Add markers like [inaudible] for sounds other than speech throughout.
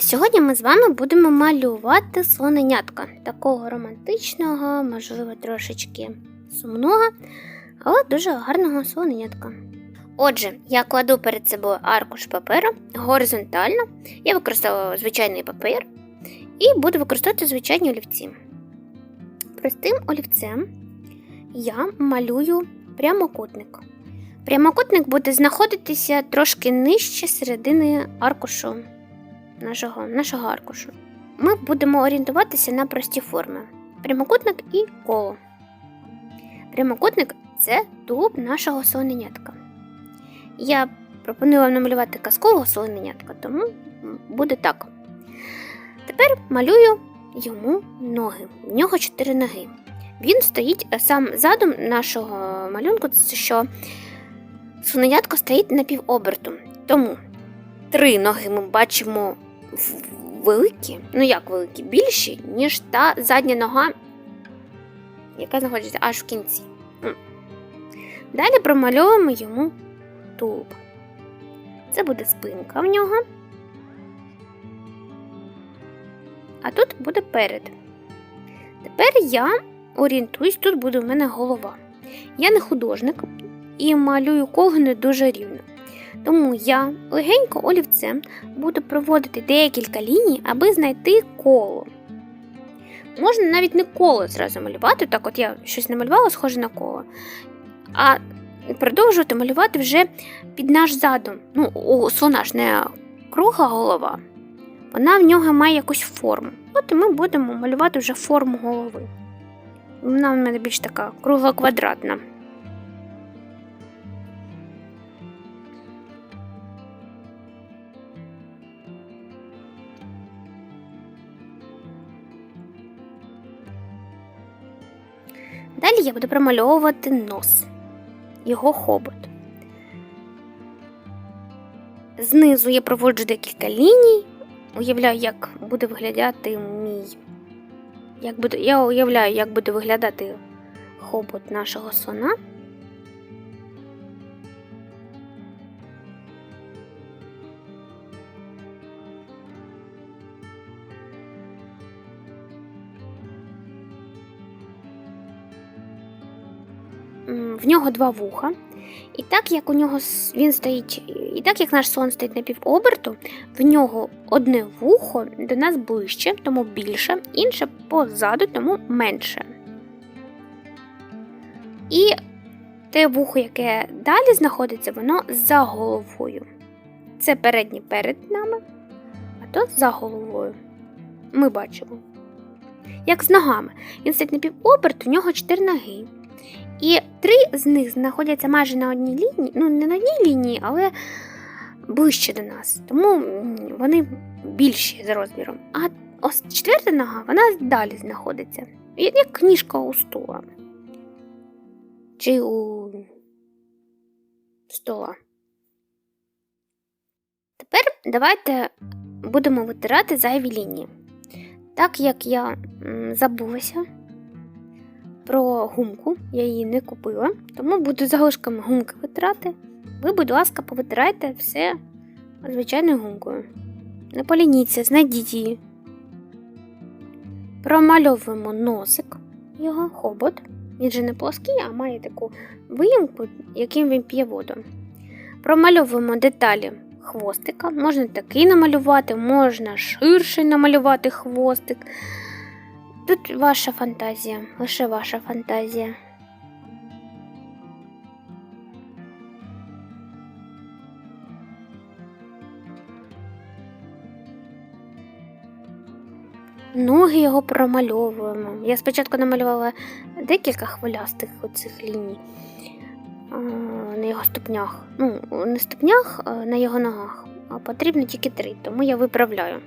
Сьогодні ми з вами будемо малювати слоненятка. Такого романтичного, можливо, трошечки сумного, але дуже гарного слоненятка. Отже, я кладу перед собою аркуш паперу горизонтально. Я використовую звичайний папір і буду використовувати звичайні олівці. Простим олівцем я малюю прямокутник. Прямокутник буде знаходитися трошки нижче середини аркушу нашого, нашого аркушу. Ми будемо орієнтуватися на прості форми: прямокутник і коло. Прямокутник це тулуб нашого слоненятка. Я пропоную вам намалювати казкового слоненятка, тому буде так. Тепер малюю йому ноги. В нього чотири ноги. Він стоїть е, сам задум нашого малюнку, що слоненятко стоїть напівобертом. Тому три ноги ми бачимо великі, ну як великі, більші, ніж та задня нога, яка знаходиться аж в кінці. Далі промальовуємо йому тулуб. Це буде спинка в нього. А тут буде перед. Тепер я орієнтуюсь, тут буде в мене голова. Я не художник і малюю коло не дуже рівно. Тому я легенько олівцем буду проводити декілька ліній, аби знайти коло. Можна навіть не коло зразу малювати, так от я щось намалювала, схоже на коло, а продовжувати малювати вже під наш задум. Ну, у слона ж не кругла голова, вона в нього має якусь форму. От і ми будемо малювати вже форму голови. Вона в мене більш така кругло-квадратна. Далі я буду промальовувати нос, його хобот. Знизу я проводжу декілька ліній, уявляю, як буде виглядати мій. Як буде, я уявляю, як буде виглядати хобот нашого слона. В нього два вуха. І так як у нього він стоїть, і так як наш слон стоїть на півоберту, в нього одне вухо до нас ближче, тому більше, інше позаду, тому менше. І те вухо, яке далі знаходиться, воно за головою. Це переднє перед нами, а то за головою. Ми бачимо. Як з ногами. Він стоїть на півоберт, у нього чотири ноги. І три з них знаходяться майже на одній лінії, ну не на одній лінії, але ближче до нас. Тому вони більші за розміром. А ось четверта нога, вона далі знаходиться. Як книжка у стула. Чи у стола. Тепер давайте будемо витирати зайві лінії. Так як я забулася про гумку, я її не купила, тому буду залишками гумки витирати. Ви, будь ласка, повитирайте все звичайною гумкою. Не полініться, знайдіть її. Промальовуємо носик, його хобот. Він же не плоский, а має таку виїмку, яким він п'є воду. Промальовуємо деталі хвостика. Можна такий намалювати, можна ширший намалювати хвостик. Тут ваша фантазія, лише ваша фантазія. Ноги його промальовуємо. Я спочатку намалювала декілька хвилястих оцих ліній на його ступнях. Ну, не ступнях, а на його ногах. А потрібно тільки три, тому я виправляю.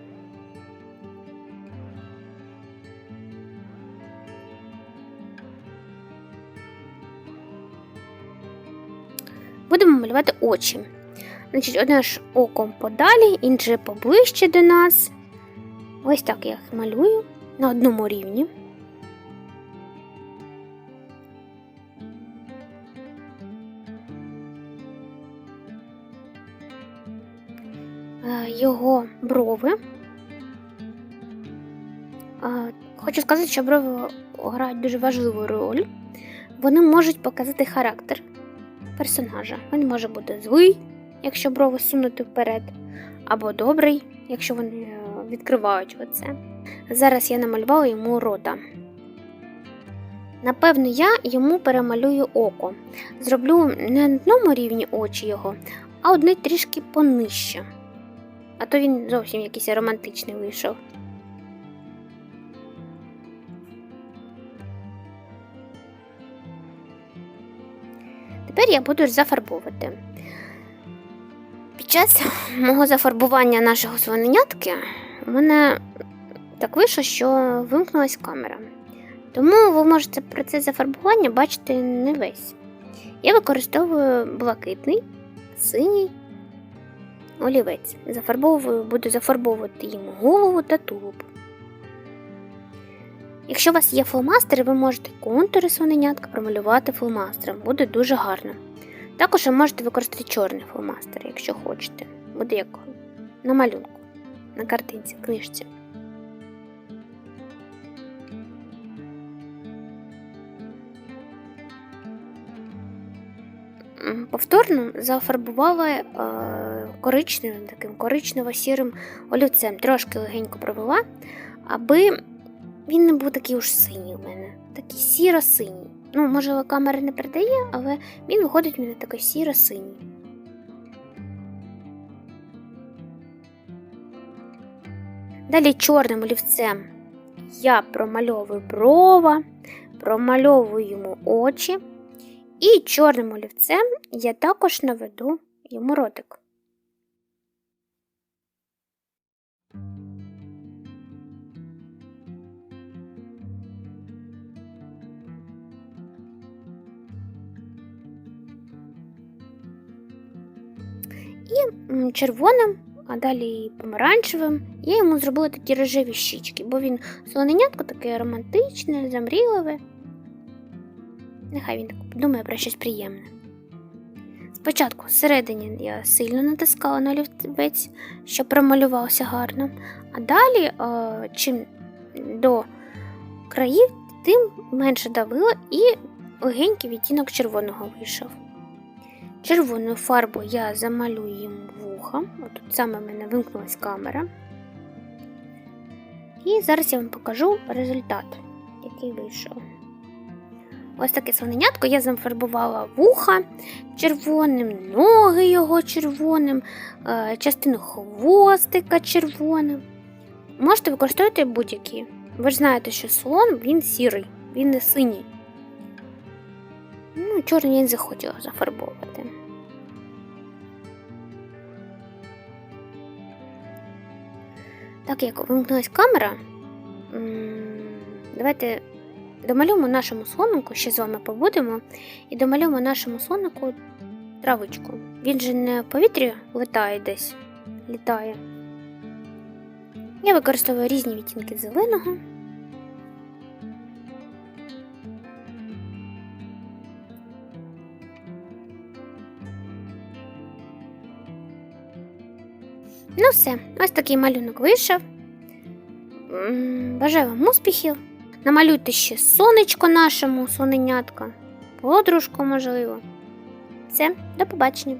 Малювати очі. Значить, одне ж оком подалі, інше поближче до нас. Ось так я їх малюю на одному рівні. е, його брови. Е, Хочу сказати, що брови грають дуже важливу роль. Вони можуть показати характер персонажа. Він може бути злий, якщо брови сунути вперед, або добрий, якщо вони е, відкривають оце. Зараз я намалювала йому рота. Напевно, я йому перемалюю око. Зроблю не на одному рівні очі його, а одне трішки понижче. А то він зовсім якийсь романтичний вийшов. Тепер я буду зафарбовувати. Під час [laughs] мого зафарбування нашого свиненятки у мене так вийшло, що вимкнулась камера. Тому ви можете процес зафарбування бачити не весь. Я використовую блакитний, синій олівець. Зафарбовую, буду зафарбовувати йому голову та тулуб. Якщо у вас є фломастери, ви можете контури свиненятка промалювати фломастером. Буде дуже гарно. Також ви можете використати чорний фломастер, якщо хочете. Буде як на малюнку, на картинці, книжці. Повторно зафарбувала е, коричневим, таким коричнево-сірим олівцем. Трошки легенько провела, аби він не був такий уж синій у мене. Такий сіро-синій. Ну, можливо, камера не передає, але він виходить у мене такий сіро-синій. Далі чорним олівцем я промальовую брова, промальовую йому очі. І чорним олівцем я також наведу йому ротик. І червоним, а далі помаранчевим я йому зробила такі рожеві щічки, бо він слоненятко таке романтичне, замріливе. Нехай він так подумає про щось приємне. Спочатку всередині я сильно натискала на олівець, щоб промалювався гарно, а далі, е, чим до країв, тим менше давила і легенький відтінок червоного вийшов. Червоною фарбою я замалюю йому вуха. Отут саме в мене вимкнулась камера. І зараз я вам покажу результат, який вийшов. Ось таке слоненятко я зафарбувала вуха червоним, ноги його червоним, е, частину хвостика червоним. Можете використовувати будь-які. Ви ж знаєте, що слон він сірий, він не синій. Ну, чорний я не захотіла зафарбовувати. Так як вимкнулась камера, давайте домалюємо нашому слонику, ще з вами побудемо, і домалюємо нашому слонику травочку. Він же не в повітрі летає десь, літає. Я використовую різні відтінки зеленого. Ну все, ось такий малюнок вийшов. Бажаю вам успіхів. Намалюйте ще сонечко нашому, соненятка, подружку, можливо. Все, до побачення.